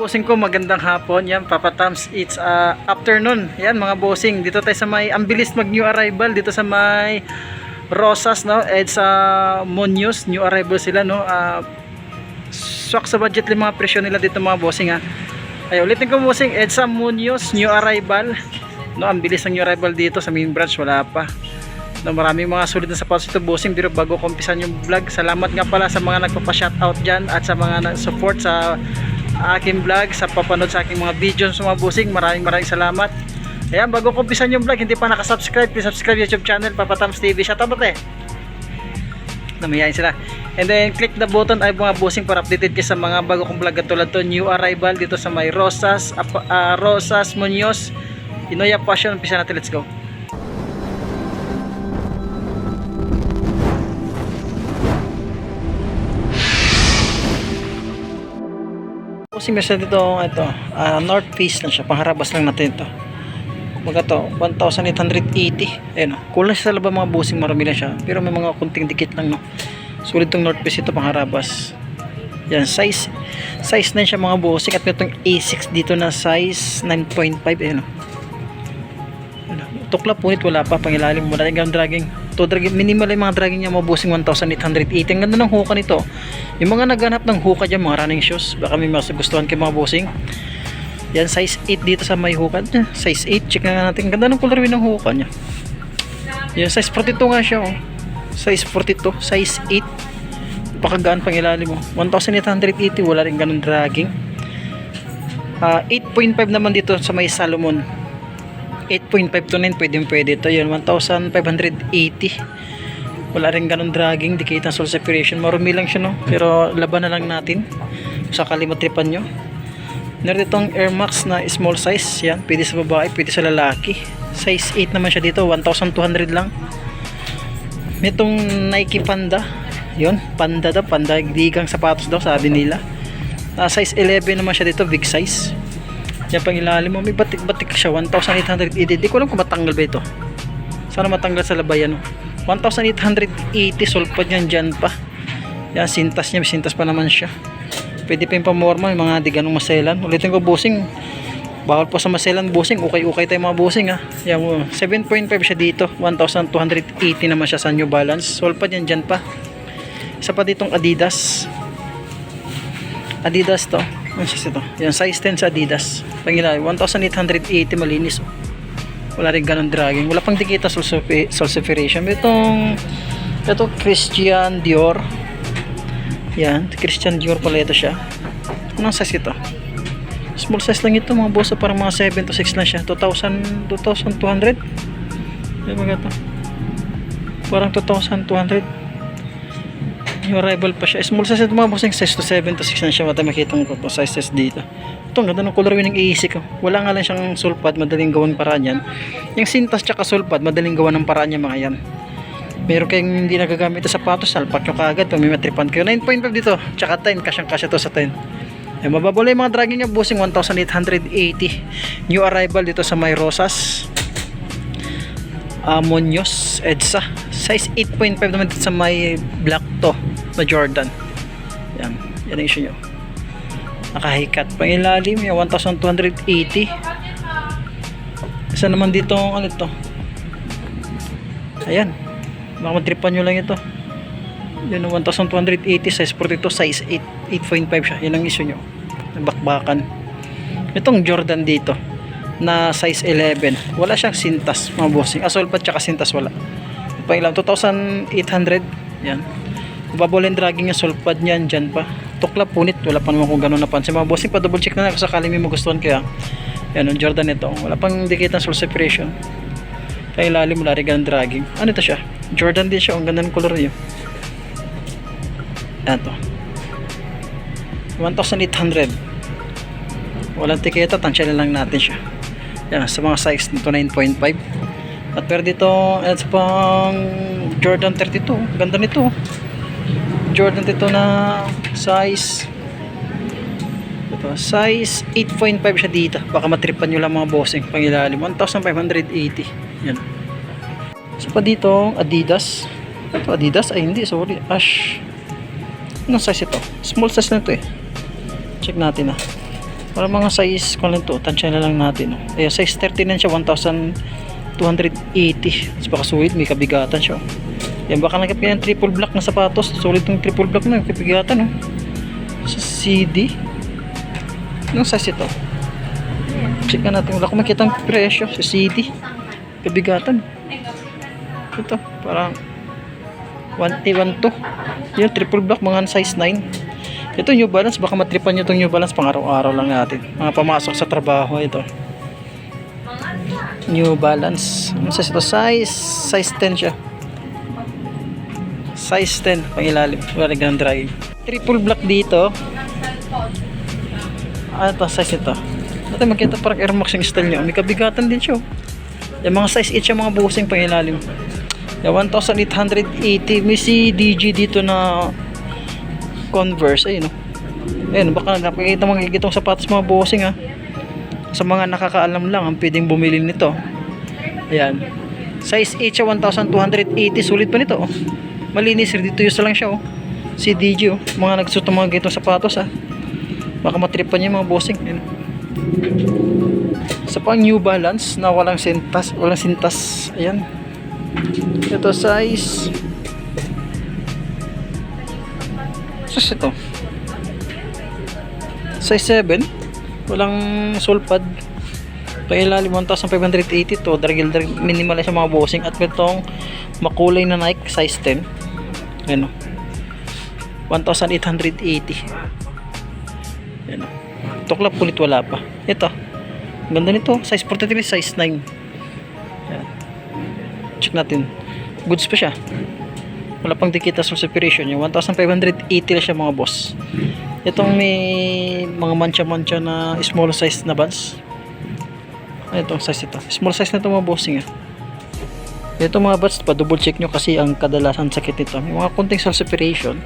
Bossing ko, magandang hapon. Yan, Papa Tams, it's uh, afternoon. Yan, mga bossing. Dito tayo sa may, ang bilis mag new arrival. Dito sa may Rosas, no? It's uh, Munoz, new arrival sila, no? Uh, swak sa budget yung mga presyo nila dito mga bossing, ha? Ay, ulitin ko bossing, EDSA Munoz, new arrival. No, ang bilis ng new arrival dito sa main branch, wala pa. No, maraming mga sulit na sapatos ito bossing pero bago ko yung vlog salamat nga pala sa mga nagpapa-shoutout dyan at sa mga support sa aking vlog sa papanood sa aking mga videos mga bossing maraming maraming salamat. Ayan bago ko umpisan yung vlog hindi pa nakasubscribe please subscribe youtube channel Papatams TV shoutout ba namayain sila. And then click the button ay mga bossing para updated kayo sa mga bago kong vlog. Tulad to new arrival dito sa may Rosas ah, Rosas Munoz Inoya Passion. Umpisa natin let's go Bossing meron dito ito ah, north face lang siya pangharabas lang natin ito. Mga to 1,880 ayun oh. kulang siya sa laba mga bossing marami lang siya. Pero may mga kunting dikit lang no? Sulit tong north face ito pangharabas yan size size 9 siya mga bossing at itong A6 dito na size 9.5 ayun oh. Tukla punit wala pa pangilalim wala yung dragging to dragging minimal yung mga dragging niya mga bossing 1,880 ang ganda ng hoka nito. Yung mga naghanap ng hoka dyan mga running shoes baka may masagustuhan kayo mga bossing. Yan size 8 dito sa may hoka niya size 8 check na natin. Ang ganda ng colorway ng hoka niya. Yan size 42 nga siya oh. size 42 size 8 pakagaan pang ilalim mo 1,880 wala rin ganun dragging. Ah, 8.5 naman dito sa may Salomon 8.5 to 9 pwede pwede ito yun 1,580 wala rin ganun dragging di kita soul separation. Marumi lang siya no? Pero laban na lang natin. Sakali matripan nyo. Meron itong Air Max na small size. Yan pwede sa babae pwede sa lalaki. Size 8 naman siya dito 1,200 lang. Itong Nike Panda. Yun Panda daw Panda digang sapatos daw sabi nila. Ah, size 11 naman siya dito big size yan pang ilalim mo. May batik batik siya. 1,880 di ko alam kung matanggal ba ito. Sana matanggal sa labayan no? 1,880 sulpad yan dyan pa. Yan sintas niya. Sintas pa naman siya. Pwede pa yung pamorma yung mga di ganong maselan. Ulitin ko bossing bawal po sa maselan bossing ukay tayo mga bossing ha. Yan mo 7.5 siya dito. 1,280 naman siya sa new balance. Sulpad yan dyan pa. Isa pa ditong adidas. Adidas to ano siya ito. Yan size 10 sa adidas. Pangilay 1,880 malinis oh. Wala rin ganun dragging. Wala pang dikita sulcification itong ito Christian Dior. Yan Christian Dior pala ito siya. Anong size ito? Small size lang ito mga boss. Parang mga 7 to 6 lang siya. 2,000 2,200 yan mga ito? Parang 2,200 yung arrival pa siya. Small size ito mga boss. 6 to 7 to 6 lang siya. Mata makita mo po sizes dito. Ito ang ganda ng colorway ng iisik oh. wala nga lang siyang sulpad madaling gawan paraan yan yung sintas tsaka sulpad madaling gawan ng paraan niya mga yan. Meron kayong hindi nagagamit sa sapatos salpak nyo kagad pag may matripan kayo. 9.5 dito. Tsaka 10 kasyang kasya to sa 10 yung mababala yung mga dragging niya busing 1,880 new arrival dito sa may Rosas. Munoz EDSA. Size 8.5 naman dito sa may black to na Jordan. Yan yan ang issue nyo. Nakahikat pang ilalim yung 1280 isa naman dito ano to. Ayan baka matripan nyo lang ito. Yun ang 1280 size 42 size 8 8.5 siya. Yan ang issue nyo. Bakbakan. Itong Jordan dito na size 11 wala siyang sintas mga bossing. Asol pa tsaka sintas wala. Pang ilang 2,800 yan babolin dragging yung sulpad niyan dyan pa. Tukla punit. Wala pa naman kung gano'n napansin mga bossing pa double check na lang sakali may magustuhan kaya. Yan yung Jordan ito wala pang dikit ng soul separation. Kaya ilalim wala rin ganun dragging. Ano ito siya? Jordan din siya. Ang ganda ng color niyo yan to. 1,800 walang tiketa tansya lang natin siya. Yan sa mga size nito 9.5 at pero dito it's pang Jordan 32 ganda nito Jordan dito na size. Ito, size 8.5 siya dito. Baka matripan nyo lang mga bossing pangilalim 1,580 yan. So pa dito Adidas. Ito Adidas? Ay hindi. Sorry. Ash. Anong size ito? Small size na ito eh. Check natin ah. Para mga size ko lang to, tansya na lang natin. Oh. Ayan, size 39 siya, 1,280. Tapos baka sulit, may kabigatan siya. oh. Yan, baka nagkap yan triple block na sapatos. Solid yung triple block na, yung kabigatan. Oh. Sa CD. Anong size ito? Check na natin. Wala ko makita ang presyo sa CD. Kabigatan. Ito, parang 1A1 to. Yung triple block, mga size 9. Ito New Balance, baka matripan nyo itong New Balance pang araw-araw lang natin. Mga pamasok sa trabaho ito. New Balance. Ano size ito? Size, size 10 siya. Size 10, pang ilalim. Wala ganang dragging. Triple block dito. Ano to, size ito? Dati makita parang Air Max yung style niya. May kabigatan din siya. oh. Yung mga size 8 siya, mga busing pang ilalim. Yung 1,880. May si DG dito na Converse, ayun oh. Ayun, baka nakikita mo itong sapatos mga bossing ah. Sa mga nakakaalam lang, ang pwedeng bumili nito. Ayan. Size 8 siya, 1,280. Sulit pa nito oh. Malinis, ready to use lang siya oh. Si DJ oh. Mga nagsuot ng mga gitong sapatos ah. Baka matripan niya mga bossing. Ayan. Sa pang New Balance na walang sintas, walang sintas. Ayan. Ito size Sus ito. Size 7. Walang Pailalim 1,580 to. Dargil dargil minimal lang siya mga bossing. At itong makulay na Nike size 10. Ano. 1,880. Yan. Tuklap kulit wala pa. Ito. Ganda nito. Size 43, size 9. Yan. Check natin. Goods pa siya wala pang dikita sa separation yung 1,580 lang siya mga boss itong may mga mancha-mancha na small size na buds ay itong size ito. Small size na ito mga bossing ah. Ito mga buds pa double check nyo kasi ang kadalasan sakit nito. May mga konting cell separation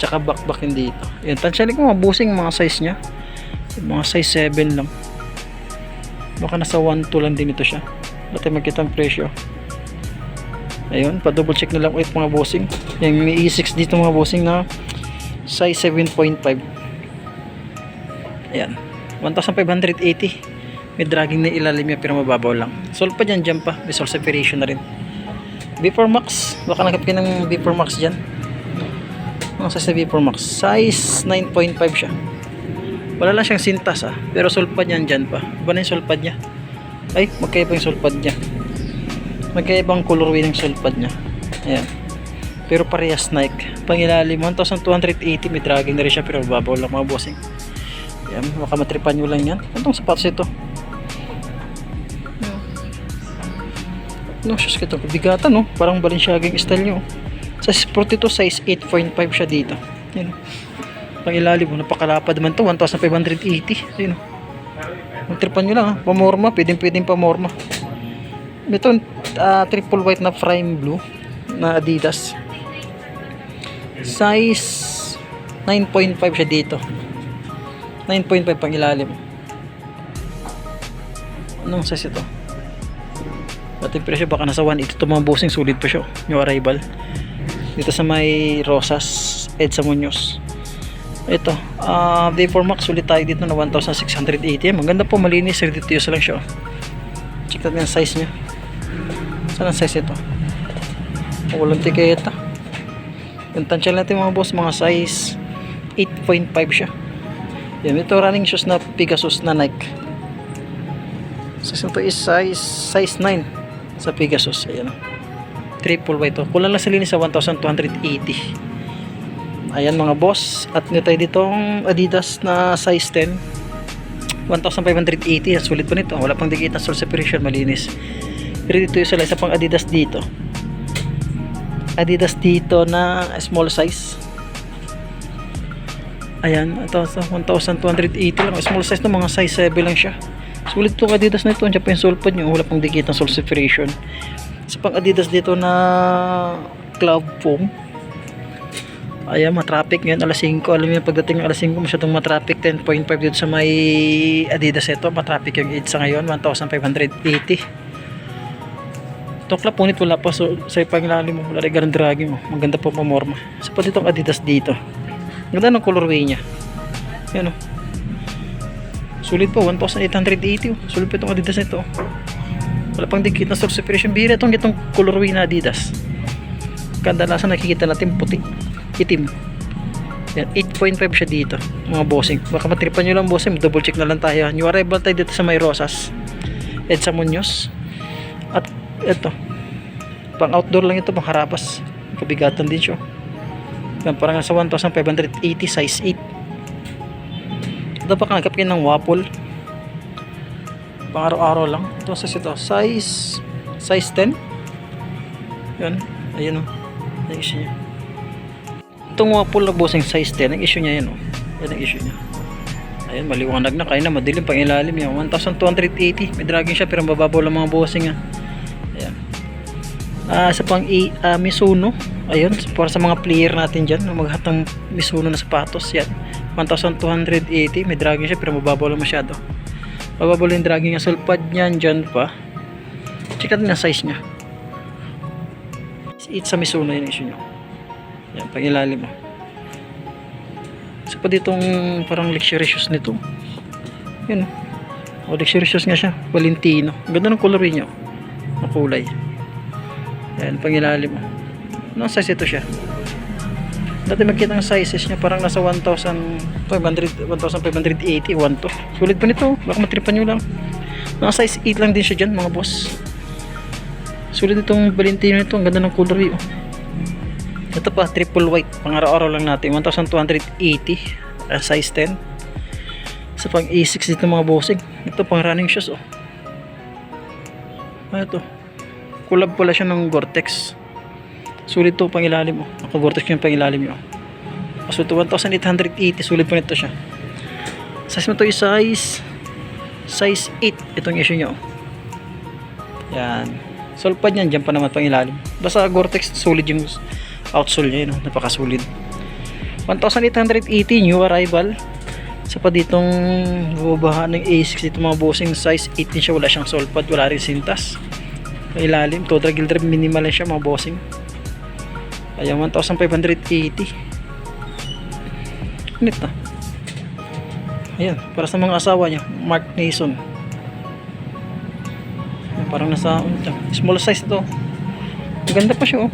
tsaka back-back hindi dito. Yun tansyahin ko mga bossing mga size yung mga size 7 lang. Baka nasa 1 2 lang din ito siya. Dati magkita ang presyo. Ayun pa double check na lang ulit mga bossing. Yung may E6 dito mga bossing na size 7.5 ayan 1,580 may dragging na ilalim niya pero mababaw lang. Sol pa dyan dyan pa. May sol separation na rin. B4 Max. Baka nakap ka ng B4 Max dyan. Ang size na B4 Max. Size 9.5 siya. Wala lang siyang sintas ah. Pero sulpad yan dyan pa. Iba na yung sulpad niya. Ay magkaiba yung sulpad niya. Magkaibang colorway ng sulpad niya? Ayan. Pero parehas Nike. Pangilalim 1280 may dragging na rin siya pero babaw lang mga bossing. Ayan baka matripan nyo lang yan. Anong sapatos ito no sus kito bigatan no parang Balenciaga yung style nyo sa sport ito size 8.5 siya dito yan pangilalim mo napakalapad naman to 1580 ayun Magtripan nyo lang ha. Pamorma. Pwedeng pwedeng pamorma. Ito ah, triple white na frame blue na Adidas. Size 9.5 siya dito. 9.5 pang ilalim. Anong size ito? Pati presyo baka nasa 1.8 ito mga bossing sulit pa siya. Yung arrival. Dito sa may Rosas Edsa Munoz. Ito, ah Day 4 Max ulit tayo dito na 1,680. Maganda po, malinis, ready to use lang siya. oh. Check natin yung size niya. Saan ang size ito? Oh, walang tiketa. Yung tansya natin mga boss, mga size 8.5 siya. Yan, ito running shoes na Pegasus na Nike. Size ito is size, size 9 sa Pegasus. Ayan o. Triple white to. Kulang lang sa linis sa 1,280. Ayan mga boss. At nyo tayo ditong Adidas na size 10. 1,580. Ang sulit pa nito. Wala pang dikit na sole separation. Malinis. Pero dito yung sa isa pang Adidas dito. Adidas dito na small size. Ayan. Ito sa 1,280 lang. Small size na mga size 7 lang siya. Sulit itong Adidas na ito. Andiyan pa yung pad nyo. Wala pang dikit na sole separation. Isa pang Adidas dito na club foam. Ayan matraffic ngayon alas 5 alam niyo pagdating ng alas 5 masyadong matraffic. 10.5 dito sa may Adidas ito. Matraffic yung EDSA ngayon 1,580 Tokla punit wala pa. So, sa panglalim mo. Wala rin ganun draging mo. Maganda po pamorma sa pa ditong Adidas dito. Ganda ng colorway niya. Yan o Sulit po, 1,880. oh. Sulit po itong Adidas nito. Wala pang dikit na source separation. Bihira itong itong colorway na Adidas. Kadalasan nakikita natin puti. Itim. Yan, 8.5 siya dito. Mga bossing. Baka matripan nyo lang bossing. Double check na lang tayo. New arrival tayo dito sa May Rosas. Edsa Munoz. At ito. Pang outdoor lang ito. Pang harapas. Kabigatan din siya. Yan, parang sa 1,580 size 8. Pa kanagap ng waffle. Pang araw-araw lang. Ito sa ito. Size size 10. Yan. Ayun o. Ang issue niya. Itong waffle na bossing size 10. Ang issue niya yan o. Yan ang issue niya. Ayun, maliwanag na. Kaya na madilim pang ilalim niya. 1,280. May dragging siya pero mababaw lang mga bossing ah. Ayan. Ah, sa pang ah, Mizuno. Ayun, para sa mga player natin dyan, maghatang Mizuno na sapatos, yan. 1,280, may dragging siya pero mababaw lang masyado. Mababaw lang yung dragging niya. Sulpad niyan, dyan pa. Check natin ang size niya. It's sa Mizuno yung issue niyo. Yan, pang ilalim mo. Isa pa ditong parang luxurious nito. Yun. O, luxurious nga siya. Valentino. Ganda ng color niya. Ang kulay. Yan, pangilalim. Anong size ito siya? Dati makita ng sizes niya parang nasa 1,500 1,580 1 to. Sulit pa nito. Baka matripan nyo lang. Mga size 8 lang din siya dyan mga boss. Sulit itong Valentino nito. Ang ganda ng color eh. oh. Ito pa, triple white. Pang araw-araw lang natin. 1,280. Uh, size 10. Sa pang A6 dito mga bossing. Ito pang running shoes oh. Ano ito? Kulab pala siya ng Gore-Tex. Sulit to pang ilalim oh. Ako Gore-Tex yung pang ilalim nyo. So ito 1,880. Sulit pa nito siya. Size mo to is size size 8. Itong issue nyo. Yan. Solpad yan. Diyan pa naman pang ilalim. Basta Gore-Tex sulit yung outsole niya yun, oh. napakasulit 1,880 new arrival sa pa ditong bubaha ng A6 dito mga bossing size 8 din siya wala siyang sole pad wala rin sintas may ilalim total gilder minimal lang siya mga bossing ayan 1,580 init na. Ayan para sa mga asawa niya Mark Nason Ayan, parang nasa small size ito maganda pa siya oh.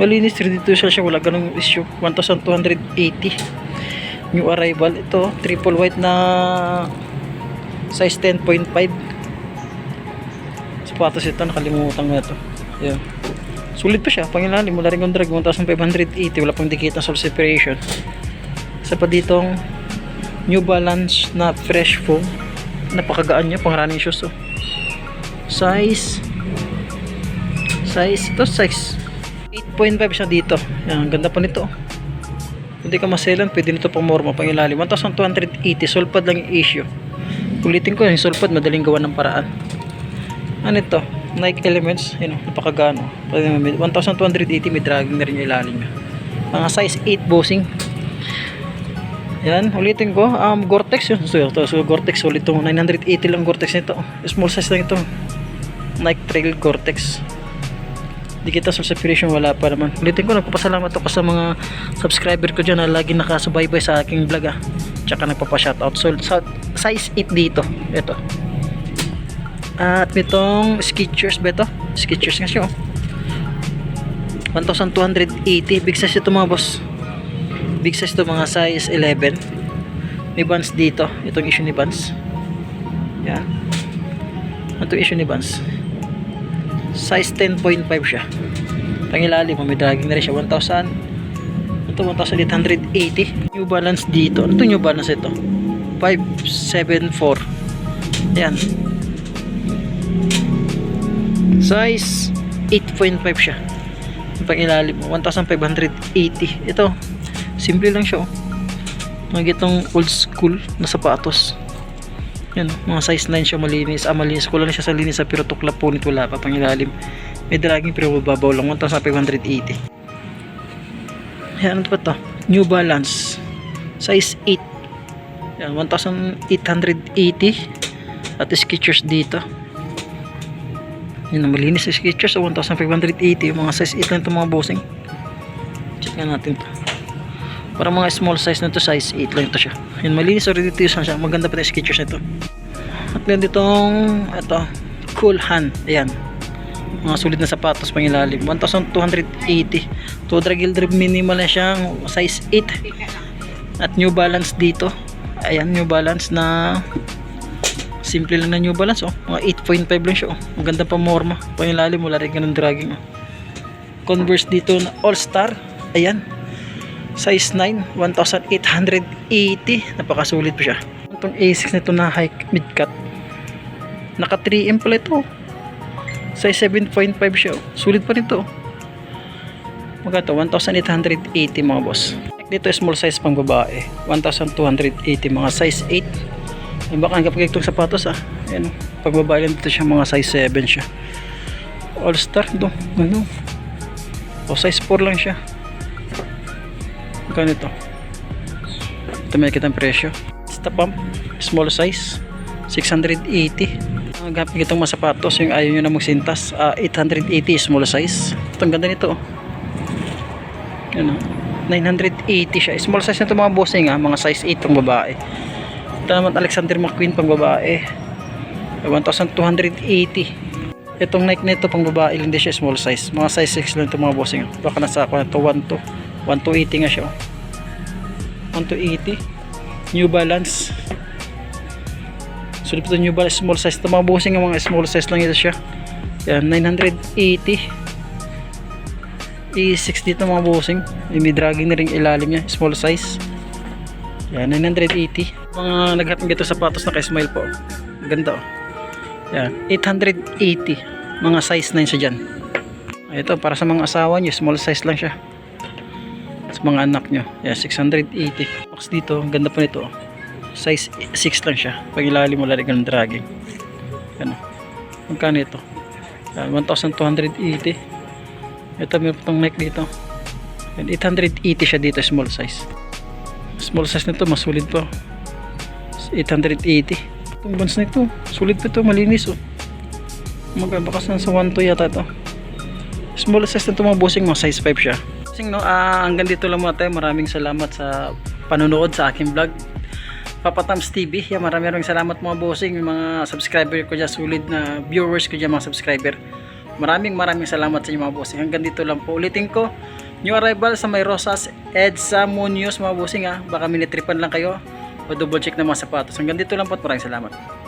Malinis dito siya wala ganong issue. 1280 new arrival ito triple white na size 10.5 sapatos ito nakalimutan ko ito yeah. Sulit pa siya pangilalim wala rin yung drag 1580 wala pang dikit na separation isa pa ditong new balance na fresh foam napakagaan niya pang running shoes oh. size size ito size 8.5 siya dito. Yan, ganda pa nito. Hindi ka maselan, pwede nito pang morma, pang ilalim. 1,280, sulpad lang yung issue. Ulitin ko, yung sulpad, madaling gawa ng paraan. Ano ito? Nike Elements, yun, napakagano. 1,280, may dragging na rin yung ilalim niya. Mga size 8 bossing. Yan, ulitin ko. Um, Gore-Tex yun. So, ito, so Gore-Tex, ulit ito. 980 lang Gore-Tex nito. Small size lang ito. Nike Trail Gore-Tex di kita sa separation wala pa naman ulitin ko nagpapasalamat ako sa mga subscriber ko dyan na lagi nakasubaybay sa aking vlog ah tsaka nagpapashoutout so size 8 dito ito at nitong Skechers ba ito? Skechers nga siya oh. 1280 big size ito mga boss. Big size ito mga size 11 may bands dito. Itong issue ni bands yan itong issue ni bands size 10.5 siya. Pangilalim may dragging na rin siya. 1,000 ito 1,880 new balance dito. Ano new balance ito. 574 yan size 8.5 siya pangilalim 1,580 ito simple lang siya oh mga itong old school na sapatos yan, mga size 9 siya malinis. Ah, malinis. Kulang siya sa linis pero tuklap po nito wala pa pang ilalim. May dragging pero mababaw lang. 1,580. Yan, ano pa to? New Balance. Size 8. Yan, 1,880. At Skechers dito. Yan, malinis sa Skechers. So, 1,580. Yung mga size 8 lang ito mga bossing. Check nga natin to. Para mga small size na to, size 8 lang ito siya. Yan, malinis already dito siya. Maganda pa yung sketchers nito. At meron ditong, ito, Cool Hand. Ayan. Mga sulit na sapatos pang ilalim. 1,280. To drag drip minimal na siyang size 8. At New Balance dito. Ayan, New Balance na simple lang na New Balance oh. Mga 8.5 lang siya oh. Maganda pa morma. Pang ilalim wala rin ganun dragging oh. Converse dito na All Star. Ayan. Size 9, 1,880. Napakasulit pa siya. Itong A6 nito na high mid cut. Naka 3M pala ito. Size 7.5 siya. oh. Sulit pa rin to. Magkano? 1,880 mga boss. Dito small size pang babae. 1,280 mga size 8. Ay baka ang kapag itong sapatos ah. Ayan. oh. Pag babae lang dito siya mga size 7 siya. All star do. Ano? O size 4 lang siya. Magkano ito? May kitang presyo. Stop pump. Small size. 680. Ang gapit itong mga sapatos. Yung ayaw nyo na magsintas. ah, 880 small size. Ito ang ganda nito. Yan oh. 980 siya. Small size na ito mga bossing ah. Mga size 8 pang babae. Ito naman Alexander McQueen pang babae. 1,280. Itong Nike nito pang babae din siya small size. Mga size 6 lang ito mga bossing. Baka nasa ako na ito 1 to 1280 nga siya. oh. 1280. New Balance. Sulit ito New Balance small size. Ito mga bossing mga small size lang ito siya. Yan 980. E6 dito mga bossing. May dragging na rin ilalim niya. Small size. Yan 980. Mga naghatang dito sapatos na kay Smile po. Ganda oh. Yan 880. Mga size 9 siya dyan. Ito para sa mga asawa niyo. Small size lang siya sa mga anak nyo. Yeah, 680. Box dito, ang ganda pa nito. oh. Size 6 lang siya. Pag ilalim mo lalim ng dragging. Ano? Magkano ito? Yan, 1,280. Ito may pang neck dito. Yan, 880 siya dito, small size. Small size nito, mas sulit po. 880. Itong buns nito, sulit pa ito, malinis oh. Magbakas na sa 1 to yata ito. Small size nito mga bossing mo, size 5 siya. Bossing no, ah, hanggang dito lang muna tayo. Maraming salamat sa panonood sa aking vlog. Papa Tams TV. Yeah, maraming maraming salamat mga bossing, mga subscriber ko dyan, sulit na viewers ko dyan mga subscriber. Maraming maraming salamat sa inyo mga bossing. Hanggang dito lang po. Ulitin ko, new arrival sa May Rosas, EDSA Munoz mga bossing ha. Baka minitripan lang kayo o double check ng mga sapatos. Hanggang dito lang po at maraming salamat.